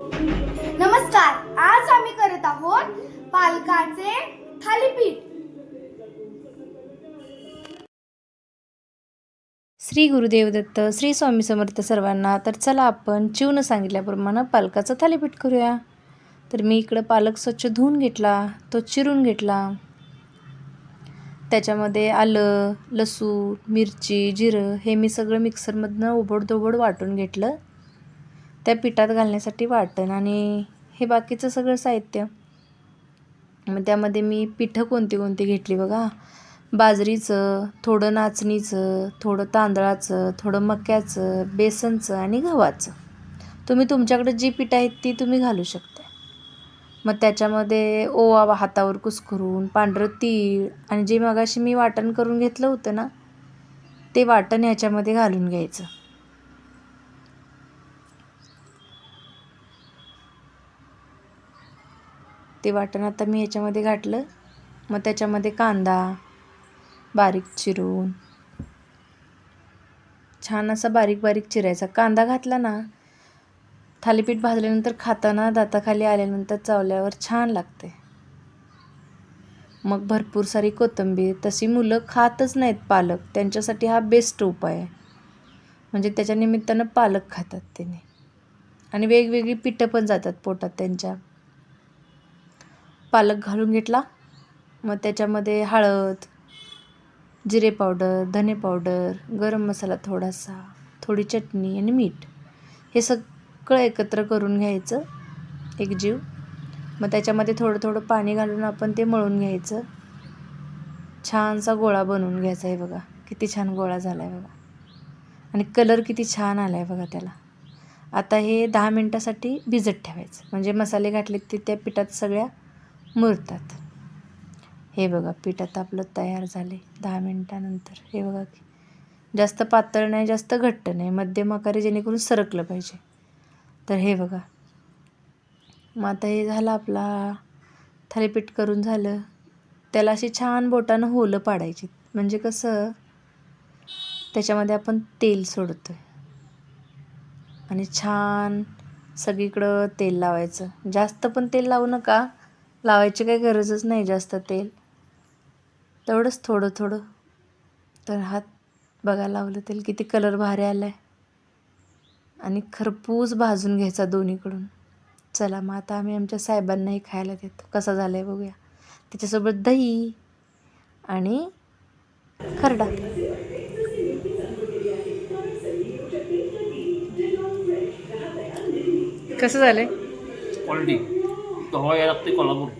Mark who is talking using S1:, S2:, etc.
S1: नमस्कार आज आम्ही करत आहोत पालकाचे थालीपीठ.
S2: श्री गुरुदेव दत्त श्री स्वामी समर्थ सर्वांना तर चला आपण चिवनं सांगितल्याप्रमाणे पालकाचं थालीपीठ करूया. तर मी इकडं पालक स्वच्छ धुवून घेतला तो चिरून घेतला. त्याच्यामध्ये आलं लसूण मिरची जिरं हे मी सगळं मिक्सरमधनं ओबडधोबड वाटून घेतलं. त्या पिठात घालण्यासाठी वाटण आणि हे बाकीचं सगळं साहित्य. मग त्यामध्ये मी पिठं कोणती कोणती घेतली बघा. बाजरीचं थोडं नाचणीचं थोडं तांदळाचं थोडं मक्याचं बेसनचं आणि गव्हाचं. तुम्ही तुमच्याकडे जी पिठं आहेत ती तुम्ही घालू शकता मग त्याच्यामध्ये ओवा हातावर कुस्करून पांढरं तीळ आणि जे मगाशी मी वाटण करून घेतलं होतं ना ते वाटण ह्याच्यामध्ये घालून घ्यायचं. ते वाटण आता मी ह्याच्यामध्ये घातलं. मग त्याच्यामध्ये कांदा बारीक चिरून. छान असा बारीक बारीक चिरायचा. कांदा घातला ना थालीपीठ भाजल्यानंतर खाताना दाताखाली आल्यानंतर चावल्यावर छान लागते मग भरपूर सारी कोथिंबीर. तशी मुलं खातच नाहीत पालक. त्यांच्यासाठी हा बेस्ट उपाय आहे. म्हणजे त्याच्या निमित्तानं पालक खातात त्याने आणि वेगवेगळी पिठं पण जातात पोटात त्यांच्या. पालक घालून घेतला. मग त्याच्यामध्ये हळद जिरे पावडर धने पावडर गरम मसाला थोडासा थोडी चटणी आणि मीठ. हे सगळं एकत्र करून घ्यायचं एक जीव. मग त्याच्यामध्ये थोडं थोडं पाणी घालून आपण ते मळून घ्यायचं. छानसा गोळा बनवून घ्यायचा आहे बघा. किती छान गोळा झाला आहे बघा. आणि कलर किती छान आला आहे बघा त्याला. आता हे दहा मिनटासाठी भिजत ठेवायचं. म्हणजे मसाले घातले ते त्या पिठात सगळ्या मुरतात. हे बघा पीठ आता आपलं तयार झाले दहा मिनटानंतर. हे बघा की जास्त पातळ नाही जास्त घट्ट नाही. मध्यम आकारे जेणेकरून सरकलं पाहिजे. तर हे बघा. मग आता हे झालं आपला थालीपीठ करून झालं. त्याला अशी छान बोटानं होलं पाडायची. म्हणजे कसं त्याच्यामध्ये आपण तेल सोडतो आहे आणि छान सगळीकडं तेल लावायचं. जास्त पण तेल लावू नका. लावायची काही गरजच नाही जास्त तेल. तेवढंच थोडं थोडं. तर हात बघा लावलं तेल किती कलर भारी आला आहे आणि खरपूस भाजून घ्यायचा दोन्हीकडून. चला मग आता आम्ही आमच्या साहेबांनाही खायला देतो. कसा झाला आहे बघूया. त्याच्यासोबत दही आणि खरडा. कसं झालं आहे
S3: Toloy enak ti kalau